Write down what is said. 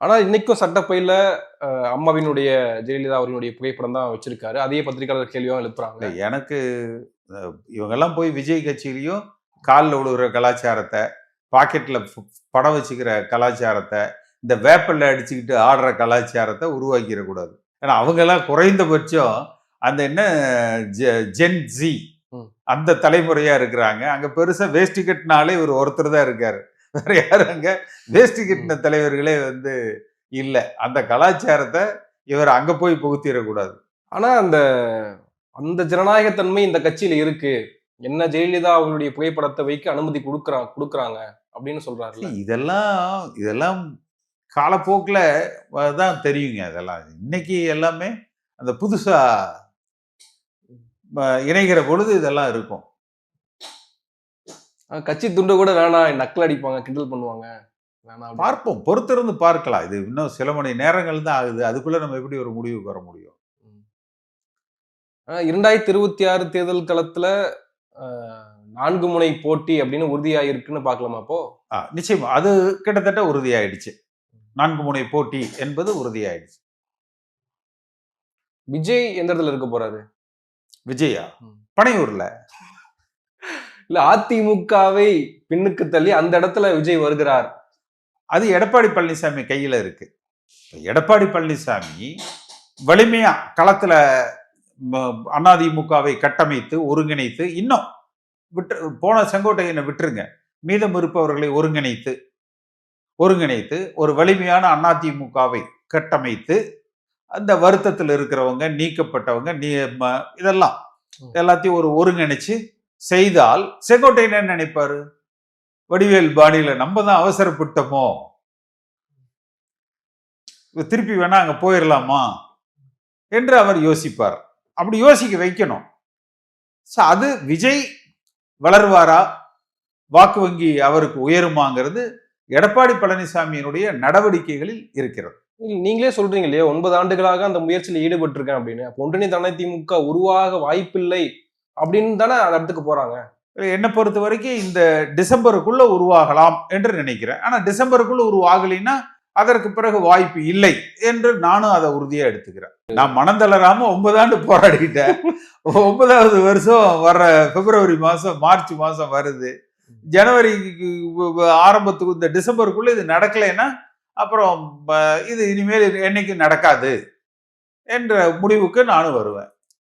ஆனா இன்னைக்கும் சட்டப்பையில அம்மாவினுடைய ஜெயலலிதா அவர்களுடைய புகைப்படம் தான் வச்சிருக்காரு. அதே பத்திரிகையாளர் கேள்வியும் எழுப்புறாங்க. எனக்கு இவங்கெல்லாம் போய் விஜய் கட்சியிலையும் காலில் விழுகிற கலாச்சாரத்தை பாக்கெட்டில் படம் வச்சுக்கிற கலாச்சாரத்தை இந்த வேப்பல்ல அடிச்சுக்கிட்டு ஆடுற கலாச்சாரத்தை உருவாக்கிடக்கூடாது. ஏன்னா அவங்கெல்லாம் குறைந்தபட்சம் அந்த என்ன ஜெ- ஜென் ஜி. அந்த தலைமுறையா இருக்கிறாங்க. அங்க பெருசா வேஷ்டி கட்டினாலே இவர் ஒருத்தர் தான் இருக்காரு. வேற யாரும் அங்க வேஷ்டி கட்டின தலைவர்களே வந்து இல்லை. அந்த கலாச்சாரத்தை இவர் அங்க போய் புகுத்திடக்கூடாது. ஆனா அந்த அந்த ஜனநாயகத்தன்மை இந்த கட்சியில இருக்கு. என்ன ஜெயலலிதா அவங்களுடைய புகைப்படத்தை வைக்க அனுமதி கொடுக்குறாங்க கொடுக்குறாங்க அப்படின்னு சொல்றாருல்ல. இதெல்லாம் இதெல்லாம் காலப்போக்கில் தான் தெரியுங்க அதெல்லாம். இன்னைக்கு எல்லாமே அந்த புதுசா ம, இணைகிற பொழுது இதெல்லாம் இருக்கும். கட்சி துண்டு கூட வேணாம் நக்கல் அடிப்பாங்க கிண்டல் பண்ணுவாங்க. வேணாம். பார்ப்போம். பொறுத்திருந்து பார்க்கலாம். இது இன்னும் சில மணி நேரங்கள் தான் ஆகுது. அதுக்குள்ள நம்ம எப்படி ஒரு முடிவுக்கு வர முடியும்? இரண்டாயிரத்தி இருபத்தி ஆறு தேர்தல் களத்துல நான்கு முனை போட்டி அப்படின்னு உறுதியா இருக்குன்னு பார்க்கலாமா அப்போ? நிச்சயமா. அது கிட்டத்தட்ட உறுதியாயிடுச்சு. நான்கு முனை போட்டி என்பது உறுதியாயிடுச்சு. விஜய் எந்த இடத்துல இருக்க போறாரு? விஜயா. பனையூர்ல. இல்ல அதிமுகவை பின்னுக்கு தள்ளி அந்த இடத்துல விஜய் வருகிறார். அது எடப்பாடி பழனிசாமி கையில இருக்கு. எடப்பாடி பழனிசாமி வலிமையா களத்துல அதிமுகவை கட்டமைத்து ஒருங்கிணைத்து இன்னும் விட்டு போன செங்கோட்டையனை விட்டுருங்க. மீதம் இருப்பவர்களை ஒருங்கிணைத்து ஒருங்கிணைத்து ஒரு வலிமையான அதிமுகவை கட்டமைத்து அந்த வருத்தத்தில் இருக்கிறவங்க நீக்கப்பட்டவங்க நீ இதெல்லாம். எல்லாத்தையும் ஒரு ஒருங்கிணைச்சு செய்தால் செங்கோட்டையன் என்ன நினைப்பாரு? வடிவேல் பாணியில நம்ம தான் அவசரப்பட்டோமோ? திருப்பி வேணா அங்க போயிடலாமா என்று அவர் யோசிப்பார். அப்படி யோசிக்க வைக்கணும். ஸோ அது விஜய் வளர்வாரா? வாக்கு வங்கி அவருக்கு உயருமாங்கிறது எடப்பாடி பழனிசாமியினுடைய நடவடிக்கைகளில் இருக்கிறது. நீங்களே சொல்றீங்க இல்லையா? ஒன்பது ஆண்டுகளாக அந்த முயற்சியில் ஈடுபட்டிருக்கேன் அப்படின்னு. அப்போ ஒன்றிணைந்த அதிமுக உருவாக வாய்ப்பில்லை. அப்படின்னு தானே அந்த இடத்துக்கு போறாங்க. என்னை பொறுத்த வரைக்கும் இந்த டிசம்பருக்குள்ள உருவாகலாம் என்று நினைக்கிறேன். ஆனா டிசம்பருக்குள்ள உருவாகலைன்னா அதற்கு பிறகு வாய்ப்பு இல்லை என்று நானும் அதை உறுதியா எடுத்துக்கிறேன். நான் மனந்தளராம ஒன்பதாண்டு போராடிக்கிட்டேன். ஒன்பதாவது வருஷம் வர்ற பிப்ரவரி மாசம் மார்ச் மாசம் வருது. ஜனவரி ஆரம்பத்துக்கு இந்த டிசம்பருக்குள்ள இது நடக்கலைன்னா அப்புறம் இது இனிமேல் என்னைக்கு நடக்காது என்ற முடிவுக்கு நானும் வருவேன்.